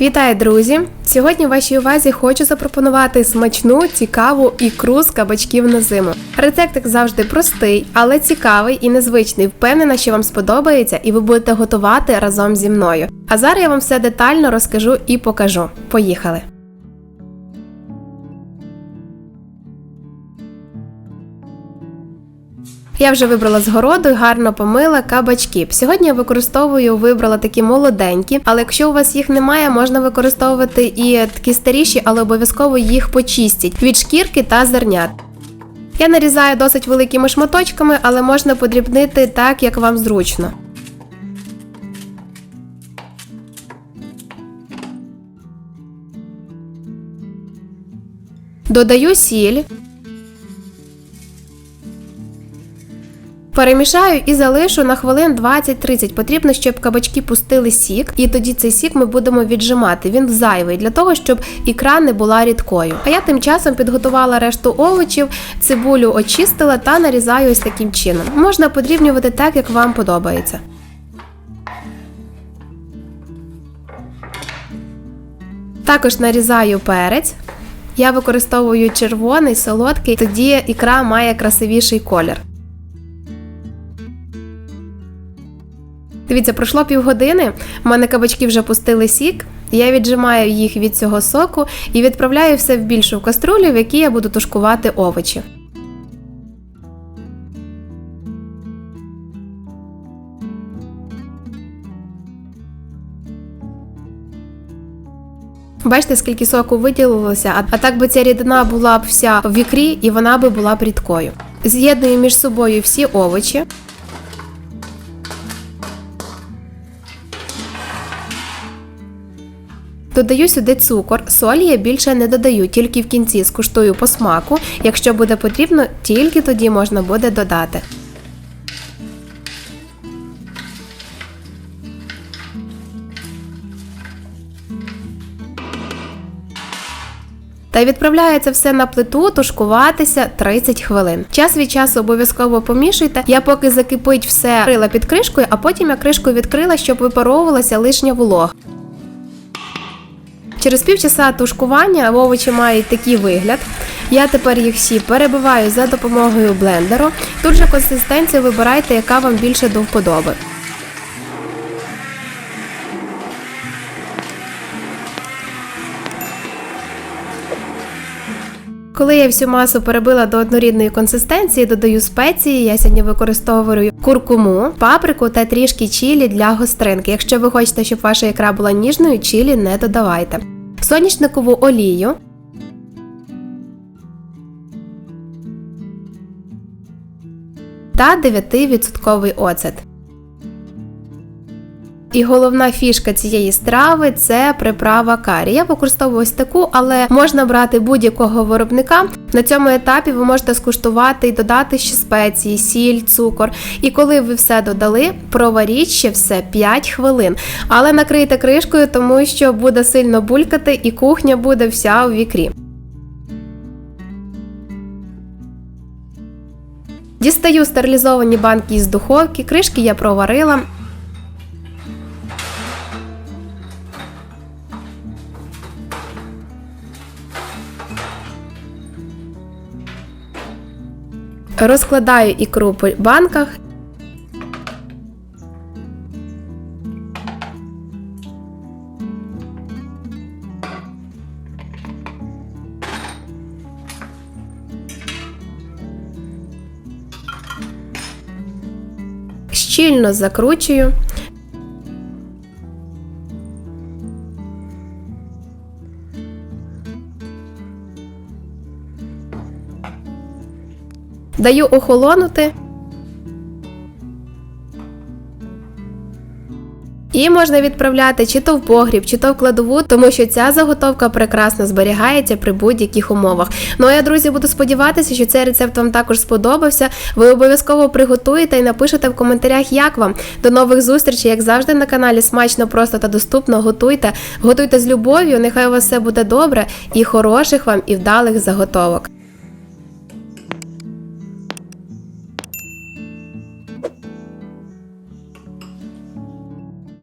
Вітаю, друзі! Сьогодні вашій увазі хочу запропонувати смачну, цікаву ікру з кабачків на зиму. Рецепт, як завжди, простий, але цікавий і незвичний. Впевнена, що вам сподобається, і ви будете готувати разом зі мною. А зараз я вам все детально розкажу і покажу. Поїхали! Я вже вибрала з городу і гарно помила кабачки. Сьогодні я використовую, вибрала такі молоденькі, але якщо у вас їх немає, можна використовувати і такі старіші, але обов'язково їх почистіть від шкірки та зернят. Я нарізаю досить великими шматочками, але можна подрібнити так, як вам зручно. Додаю сіль. Перемішаю і залишу на хвилин 20-30. Потрібно, щоб кабачки пустили сік, і тоді цей сік ми будемо віджимати. Він зайвий для того, щоб ікра не була рідкою. А я тим часом підготувала решту овочів, цибулю очистила та нарізаю ось таким чином. Можна подрібнювати так, як вам подобається. Також нарізаю перець. Я використовую червоний, солодкий, тоді ікра має красивіший колір. Дивіться, пройшло півгодини. У мене кабачки вже пустили сік. Я віджимаю їх від цього соку і відправляю все в більшу каструлю, в якій я буду тушкувати овочі. Бачите, скільки соку виділилося, а, а так би ця рідина була б вся в ікрі і вона би була б рідкою. З'єдную між собою всі овочі. Додаю сюди цукор, солі я більше не додаю, тільки в кінці скуштую по смаку. Якщо буде потрібно, тільки тоді можна буде додати. Та й відправляється все на плиту тушкуватися 30 хвилин. Час від часу обов'язково помішуйте. Я поки закипить все крила під кришкою, а потім я кришку відкрила, щоб випаровувалася лишня волога. Через півчаса тушкування овочі мають такий вигляд. Я тепер їх всі перебиваю за допомогою блендеру. Тут же консистенцію вибирайте, яка вам більше до вподоби. Коли я всю масу перебила до однорідної консистенції, додаю спеції. Я сьогодні використовую куркуму, паприку та трішки чілі для гостринки. Якщо ви хочете, щоб ваша ікра була ніжною, чілі не додавайте. Соняшникову олію. Та 9% оцет. І головна фішка цієї страви це приправа карі. Я використовую ось таку, але можна брати будь-якого виробника. На цьому етапі ви можете скуштувати і додати ще спеції, сіль, цукор. І коли ви все додали, проваріть ще все 5 хвилин. Але накрийте кришкою, тому що буде сильно булькати і кухня буде вся у вікрі. Дістаю стерилізовані банки із духовки, кришки я проварила. Розкладаю ікру по банках. Щільно закручую. Даю охолонути. І можна відправляти чи то в погріб, чи то в кладову, тому що ця заготовка прекрасно зберігається при будь-яких умовах. Ну а я, друзі, буду сподіватися, що цей рецепт вам також сподобався. Ви обов'язково приготуєте і напишете в коментарях, як вам. До нових зустрічей, як завжди, на каналі смачно, просто та доступно. Готуйте, готуйте з любов'ю. Нехай у вас все буде добре і хороших вам і вдалих заготовок.